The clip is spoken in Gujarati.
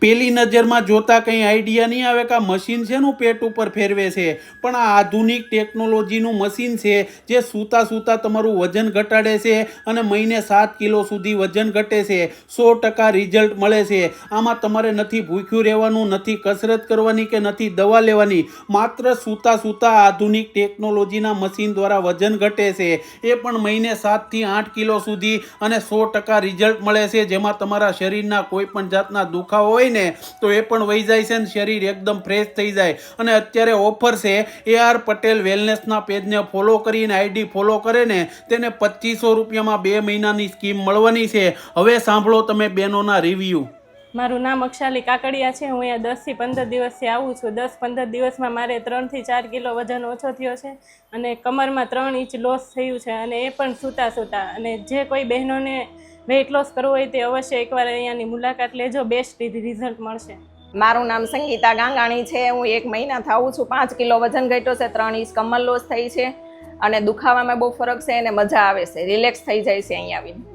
પેલી નજરમાં જોતા કંઈ આઈડિયા નહીં આવે કે આ મશીન શેનું પેટ ઉપર ફેરવે છે. પણ આ આધુનિક ટેકનોલોજીનું મશીન છે જે સૂતા સૂતા તમારું વજન ઘટાડે છે અને મહિને સાત કિલો સુધી વજન ઘટે છે. સો ટકા રિઝલ્ટ મળે છે. આમાં તમારે નથી ભૂખ્યું રહેવાનું, નથી કસરત કરવાની કે નથી દવા લેવાની. માત્ર સૂતા સૂતા આધુનિક ટેકનોલોજીના મશીન દ્વારા વજન ઘટે છે. એ પણ મહિને સાતથી આઠ કિલો સુધી અને સો ટકા રિઝલ્ટ મળે છે. જેમાં તમારા શરીરના કોઈ પણ જાતના દુખાવો હોય ને તો એ પણ વહી જાય છે ને શરીર એકદમ ફ્રેશ થઈ જાય. અને અત્યારે ઓફર છે એ આર પટેલ વેલનેસના પેજને ફોલો કરીને આઈડી ફોલો કરે ને, તેને પચીસો રૂપિયામાં બે મહિનાની સ્કીમ મળવાની છે. હવે સાંભળો તમે બહેનોના રિવ્યૂ મારું નામ અક્ષાલી કાકડિયા છે, હું અહીંયા દસથી પંદર દિવસથી આવું છું. દસ પંદર દિવસમાં મારે ત્રણથી ચાર કિલો વજન ઓછો થયો છે અને કમરમાં ત્રણ ઇંચ લોસ થયું છે અને એ પણ સૂતા સૂતા અને જે કોઈ બહેનોને વેઇટ લોસ કરવો હોય તે અવશ્ય એકવાર અહીંયાની મુલાકાત લેજો. બેસ્ટ રિઝલ્ટ મળશે. મારું નામ સંગીતા ગાંગાણી છે. હું એક મહિના થાવું છું. પાંચ કિલો વજન ઘટ્યો છે. ત્રણ ઇંચ કમર લોસ થઈ છે. અને દુખાવામાં બહુ ફરક છે અને મજા આવે છે. રિલેક્સ થઈ જાય છે અહીંયા આવીને.